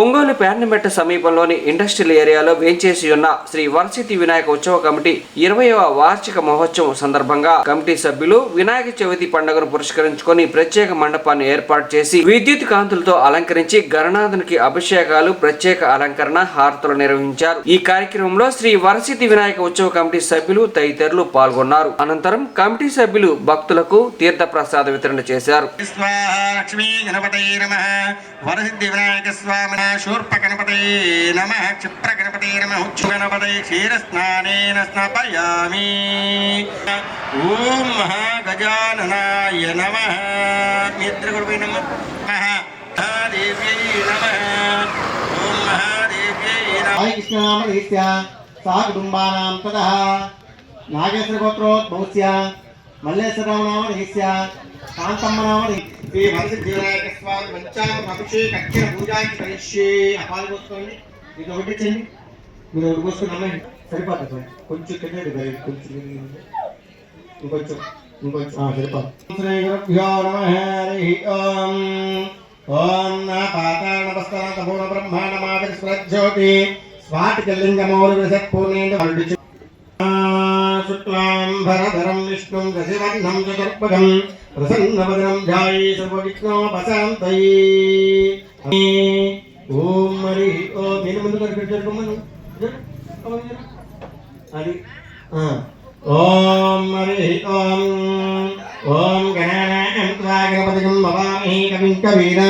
ఒంగోలు పేర్నమెట్ట సమీపంలోని ఇండస్ట్రియల్ ఏరియాలో వేంచేసి ఉన్న శ్రీ వరసిద్ధి వినాయక ఉత్సవ కమిటీ ఇరవయవ వార్షిక మహోత్సవం సందర్భంగా కమిటీ సభ్యులు వినాయక చవితి పండుగను పురస్కరించుకొని ప్రత్యేక మండపాన్ని ఏర్పాటు చేసి విద్యుత్ కాంతులతో అలంకరించి గణనాథునికి అభిషేకాలు ప్రత్యేక అలంకరణ హారతులు నిర్వహించారు. ఈ కార్యక్రమంలో శ్రీ వరసిద్ధి వినాయక ఉత్సవ కమిటీ సభ్యులు తదితరులు పాల్గొన్నారు. అనంతరం కమిటీ సభ్యులు భక్తులకు తీర్థ ప్రసాద వితరణ చేశారు. స్వాహ శూర్ప గణపతయ నమ క్షిప్ర గణపతయ నమ ఉచ్చు గణపతయ క్షీరస్నానేన స్నాపయామి ఓం మహాగజాననాయ నమ మిత్రగురువై నమ మహాదేవ్యై నమ ఓం మహాదేవ్యై నమ కృష్ణనామధీస్య సా కుటుంబానాం తతః నాగేశ్వరగోత్రోద్భవస్య మల్లేశ్వరరామనామధీస్య కాంతమ్మనామధీ శ్రీ వరసిద్ధి స్వామి పంచాంగ అభిషేక అక్షర పూజాకి కరిష్యే పాలు పోసుకోండి ఇది ఒకటి మీరు ఒకటి పోసుకుని సరిపోతుంది కొంచెం కింద కొంచెం ఇంకొంచెం ఇంకొంచెం సరిపోతుంది శ్రీ గురుభ్యో నమ హరి ఓం ఓం నా పాతాళ నమస్కార స్వజ్యోతి శుక్లాం భరధరం విష్ణుం రసివర్ణం చతుర్భుజం ప్రసన్నవదనం ధ్యాయే సర్వవిఘ్నోపశాంతై ఓం మరి ఓ నేను ముందు కనిపెట్టి జరుగుమను అది ఓం మరి ఓం ఓం గణానాం త్వా గణపతిం భవామహి కవిం కవీన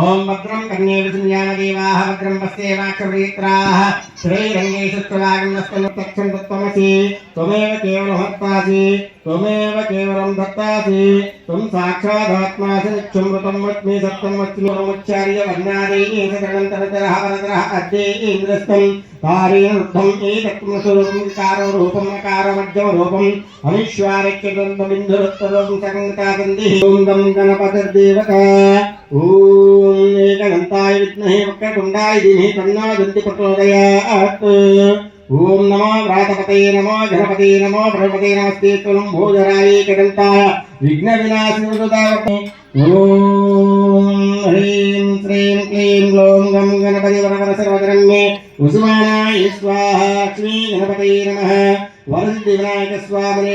ఓం భద్రం కన్యే విసంయానదేవాః భద్రం పశ్యేవాక్షవీత్రాः శ్రీరంగేషు త్వవాగం నస్తనుత్తక్షం తత్వమసి త్వమేవ కేవలం దత్తాసి త్వం సాక్షాదాత్మాసి నిత్యమృతం వచ్మి సత్యం వచ్మిముచ్చార్య వర్ణాదేయ సదనంతరతరః వరదరః అద్దే ఇంద్రస్తం రూపం అకార మధ్యమ రూపం గణపతిర్దేవత ఓం ఏకదంతాయ విద్మహే వక్రతుండాయ ధీమహి తన్నో దంతి ప్రచోదయాత్ ఓం నమో వ్రాతపతయే నమో గణపతే నమో ప్రపతే నమస్తే తులం భోజరాయ ఏకదంతాయ విఘ్న వినాశి ఓం హ్రీం శ్రీం క్లీం గ్లౌం గం గణపతి వరవర సర్వదరం మే ఉస్మానాయ స్వాహ లక్ష్మీ గణపతే నమః. వరసిద్ధి వినాయక స్వామినే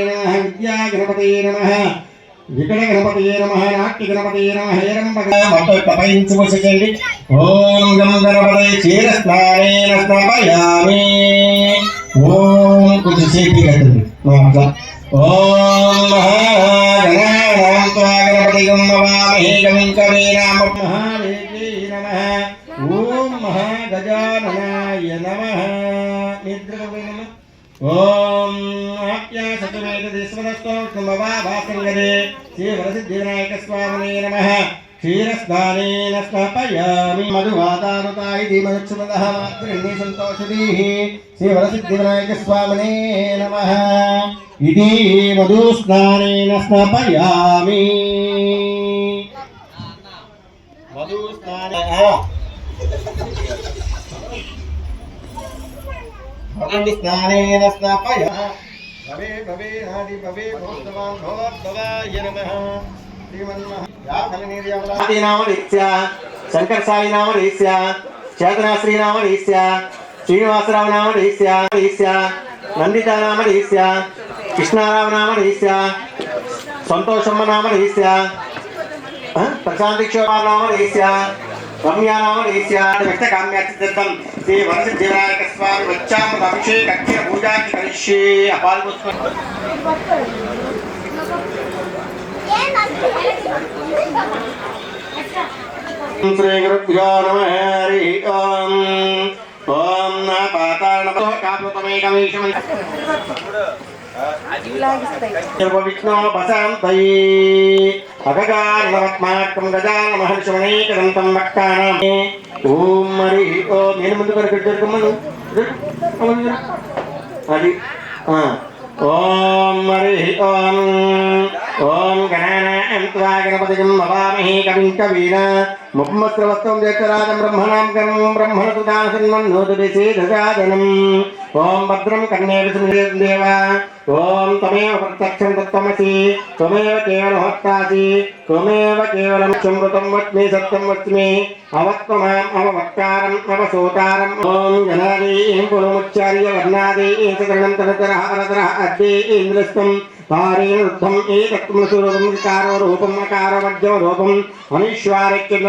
వికట గణపతియే నమ నాట్య గణపతియే నమ హేరంబగ మొత్తం తపయించుకోసండి ఓం గం గణపతి క్షీర స్నానేన స్నాపయామి ఓం కొంచెం సేపు కట్టింది మా అట్లా ఓం మహాగణానాం త్వా గణపతిగం నమామహే గమిం నామ. మహావేదే నమ. ఓం మహాగజాననాయ నమ. నిద్రగవే నమ. ఓం ఆప్యా సతమేతదిస్వదస్తోమవాభాసంగదే శ్రీవరసిద్ధివినాయక స్వామినే నమః. క్షీరస్నానేన స్నాపయామి మధువాతారుతాయ ధీమనుక్షుమదః మాతృణ్ణి సంతోషదీః శ్రీవరసిద్ధివినాయక స్వామినే నమః. ఇది మధుస్నానేన స్నాపయామి మధుస్నాన స్నానేన స్నాపయ భవే భవే నాది భవే భోస్తవాన్ భవద్భవాయ నమః. శ్రీమన్మహానామరీత్య శంకర సాయి నామ నామరీత్య చేతనాశ్రీ నామరీత్య శ్రీనివాసరావు నామరీత్య రీత్య నందిత నామరీత్య కృష్ణారావు నామ నామరీత్య సంతోషమ్మ నామరీత్య ప్రశాంతి క్షోభార్ నామరీత్య రమ్యా నామరీత్య శ్రీ వరసిద్ధివినాయక స్వామి వచ్చాము అభిషేక అక్షర పూజాకి కరిష్యే అపాలు శ్రీ గురుభ్యో నమ హరి ఓం ఓం నా కాపుతమేకమీశం విష్ణో బసాంతై అగజానవత్మాకం గజాన మహర్షమనేకదంతం భక్తానాం. ఓం మరి ఓం నేను ముందు వరకు జరుగుమను అది ఓం మరి ఓం. ఓం గణానాం త్వా గణపతిం భవామహే కవిం కవీన ముఖమస్త్రవస్త్రం జయరాజం బ్రహ్మణాం కర్మం బ్రహ్మణ ఓం భద్రం కన్నే విష్ణుదేవ ఓం తమేవ ప్రత్యక్షం తత్వమసి. త్వమేవ కేవలమత్తాసి త్వమేవ కేవలం సంవృతం వచ్మి సత్యం వచ్మి అవత్వమాం అవవక్కారం అవసూతారం ఓం జనాదీం పురముచ్చార్య వర్ణాదీ సకరణం తనతరః అనతరః అద్దే ఇంద్రస్తం పారేణ వృద్ధం ఏకత్వం స్వరూపం వికారో రూపం అకార మధ్యమ రూపం అనీశ్వారక్యం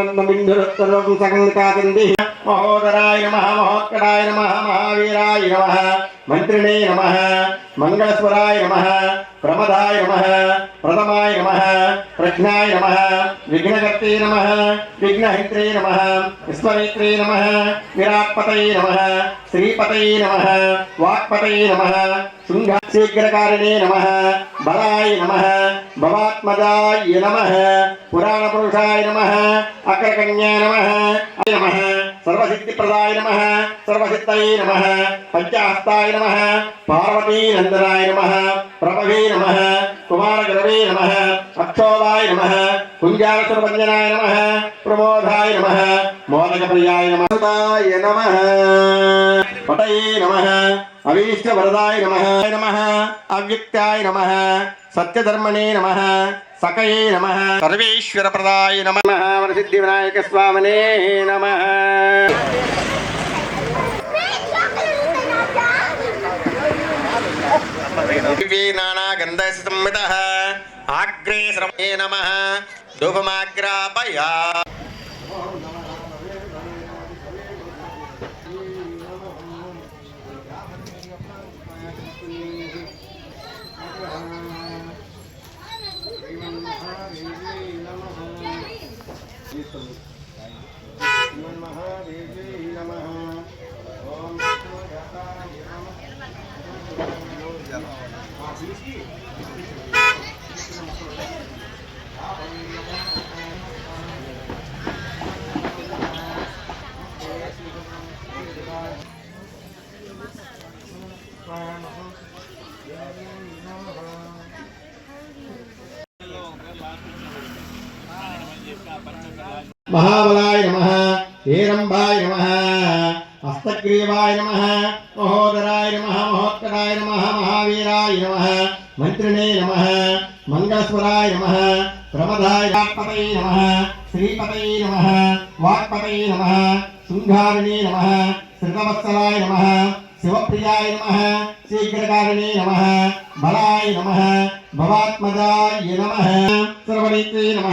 సగంకాచంది మహోదరాయ నమ మహోత్కటాయ నమ మహావీరాయ నమ. మంత్రిణే నమ మంగళస్వరాయ నమ ప్రమదాయ నమ ప్రథమాయ నమ ప్రజ్ఞాయ నమ విఘ్నకర్తే నమ విఘ్నహిత్రే నమ విశ్వమిత్రే నమ విరాట్పతయే నమ శ్రీపతయే నమ వాక్పతయే నమ శృంగ శీఘ్రకారిణే నమ బలాయ నమ భవాత్మజాయ నమ పురాణపురుషాయ నమ అగ్రకన్యా నమ నమ సర్వసిద్ధిప్రదాయ నమ సర్వసిద్ధయే నమ పంచహస్తాయ నమ. పార్వతీనందనాయ నమ. ప్రభవే నమ. కుమారగరవే నమ. అక్షోభాయ నమ. కుంజాలసురభంజనాయ నమ. ప్రమోదాయ నమ. మోదకప్రియాయ నమ. నమ. పటయే నమ. అభీష్టవరదాయ నమ. నమ. అవ్యక్తాయ నమ. సత్యధర్మణే నమ. సకయే నమ. సర్వేశ్వరప్రదాయ నమ. వరసిద్ధి వినాయక స్వామినే నమ. దివ్యే ఆగ్రే శ్రమే నమ ధూపమాగ్రాపయా మహాబలాయ నమ హేరంబాయ నమ హస్తగ్రీవాయ నమ మహోదరాయ నమ మహోత్కరాయ నమ మహావీరాయ నమ మంత్రిణే నమ మంగళస్వరాయ నమ ప్రమదాయ పతయే నమ శ్రీపతయే నమ వాక్పతయే నమ శృంగారిణే నమ శ్రితవత్సలాయ నమ శివప్రియాయ నమ శీఘ్రకారిణే నమ బలాయ నమ భవాత్మజాయ నమ సర్వనేత్రే నమ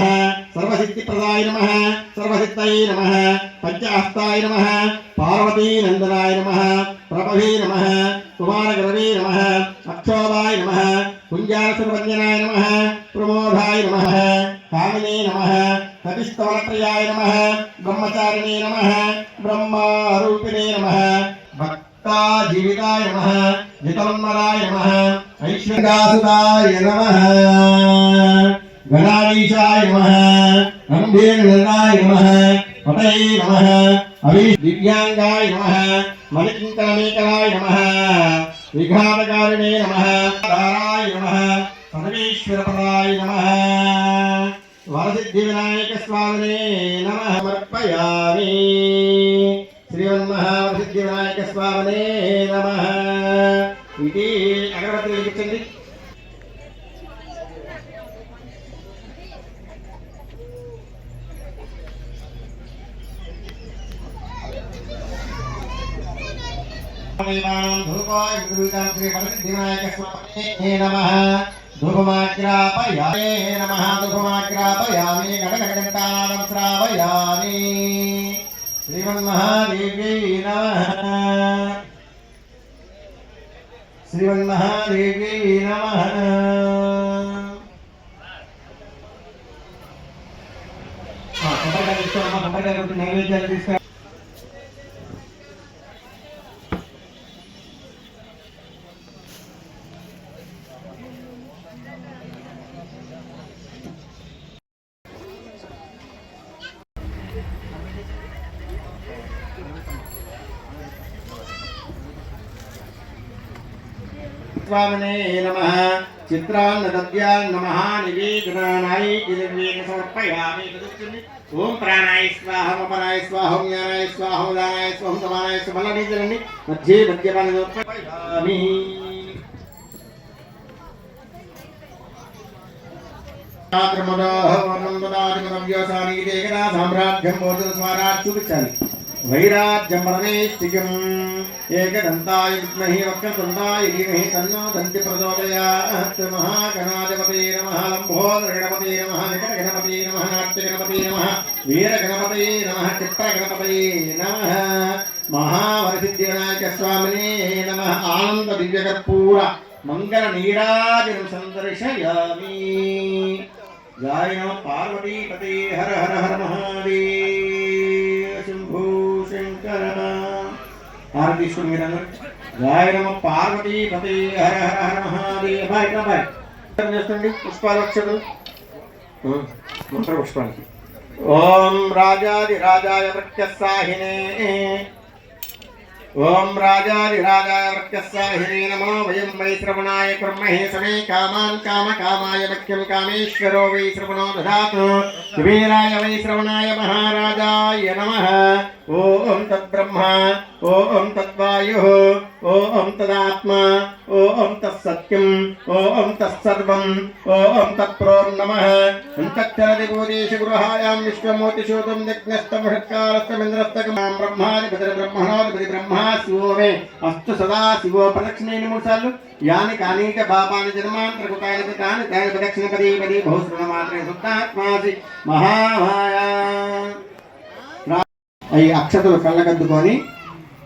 సర్వసిద్ధిప్రదాయ నమ సర్వసిద్ధయే నమ పంచహస్తాయ నమ పార్వతీనందనాయ నమ ప్రభవే నమ కుమారగరవే నమ అక్షోభాయ నమ కుంజాసురవంజనాయ నమ ప్రమోదాయ నమ కామినే నమ కపిస్తవనప్రియాయ నమ బ్రహ్మచారిణే నమ బ్రహ్మారూపిణే నమ భక్తా జీవితాయ నమ జితన్మరాయ నమ ఐశ్వర్యాసుదాయ నమ గణాధీశాయ నమ గంభీరనాయ నమ పతయే నమ అవి దివ్యాంగాయ నమ మణికంకణమేకరాయ నమ విఘాతకారిణే నమ దారాయ నమ సర్వేశ్వరపదాయ నమ వరసిద్ధి వినాయక స్వామినే నమ సమర్పయామి శ్రీమన్మహావరసిద్ధి సిద్ధివినాయక స్వామినే నమ. ఇది అగరబత్తి వెలిగించండి ధూపాయ నమ నమ. ధూపమాగ్రాపయామి గడగడంతానం శ్రావయామి శ్రీమన్మహాదేవ్యై నమ. శ్రీమన్మహాదేవ్యై నమ. కొబ్బరికాయ తీసుకోమ్మా కొబ్బరికాయ నైవేద్యాలు తీసుకురా. స్వామినే నమ చిత్రాన్నద్యాన్ నమః నివేదనాయ దివ్యేన సమర్పయామి ఓం ప్రాణాయ స్వాహ అపరాయ స్వాహం జ్ఞానాయ స్వాహం దానాయ స్వాహం సమానాయ స్వాహ మళ్ళీ మధ్య మధ్యే సమర్పయామి సామ్రాజ్యం చూపించాలి వైరాజ్యం పరమేష్టికం ఏకదంతాయ విద్మహి వక్రదంతాయ ధీమహి తన్నో దంతి ప్రచోదయాత్. మహాగణాధిపతే నమ లంబోదర నమ నమః నమ నాట్యగణపతే నమ వీరగణపతే నమ చిత్రగణపతే నమ. గణపతే నమః చిత్ర స్వామినే నమః ఆనంద దివ్యకర్పూర మంగళ నీరాజనం సందర్శయామి. జాయ నమ పార్వతీపతే హర హర హర మహాదేవ. హారతీశ్వరు మీరందరూ జాయ నమ పార్వతీపతి హర హర హర మహాదేవ. బాయ్ ఇట్లా బాయ్. చేస్తుంది? పుష్పాలు వచ్చాడు మంత్ర పుష్పాలకి. ఓం రాజాది రాజాయ ప్రత్యస్సాహినే ఓం రాజాది రాజాయ వృత్యస్సాహినే నమో. వయం వై శ్రవణాయ కుర్మహే సమే కామాన్ కామ కామాయ మఖ్యం కామేశ్వరో వై శ్రవణో దదాతు. కుబేరాయ వై శ్రవణాయ మహారాజాయ నమః. ఓం తద్బ్రహ్మ ఓం తద్వాయు ఓం తదాత్మ ఓం తత్సత్యం ఓం తత్సర్వం ఓం తత్ప్రోర్నమః అంతఃచరది భూదేశ గృహాయాం విశ్వమూర్తిశోతం యజ్ఞస్తమహత్కారస్తమింద్రస్తకమాం బ్రహ్మాధిపతి బ్రహ్మణోధిపతి బ్రహ్మా శివో మే అస్తు సదా శివో ప్రదక్షిణేని మూడు సార్లు యాని కానీక పాపాని జన్మాంతరకుతాని కాని తాని ప్రదక్షిణ పదే పదే బహుశ్రమ మాత్రే శుద్ధాత్మాసి మహామాయా. ఈ అక్షతలు కళ్ళకద్దుకొని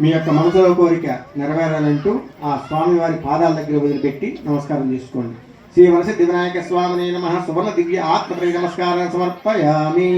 మీ యొక్క మనసులో కోరిక నెరవేరాలంటూ ఆ స్వామివారి పాదాల దగ్గర వదిలిపెట్టి నమస్కారం చేసుకోండి. శ్రీ వరసిద్ధి దివినాయక స్వామిని నమ. సువర్ణ దివ్య ఆత్మ నమస్కారం సమర్పయామి.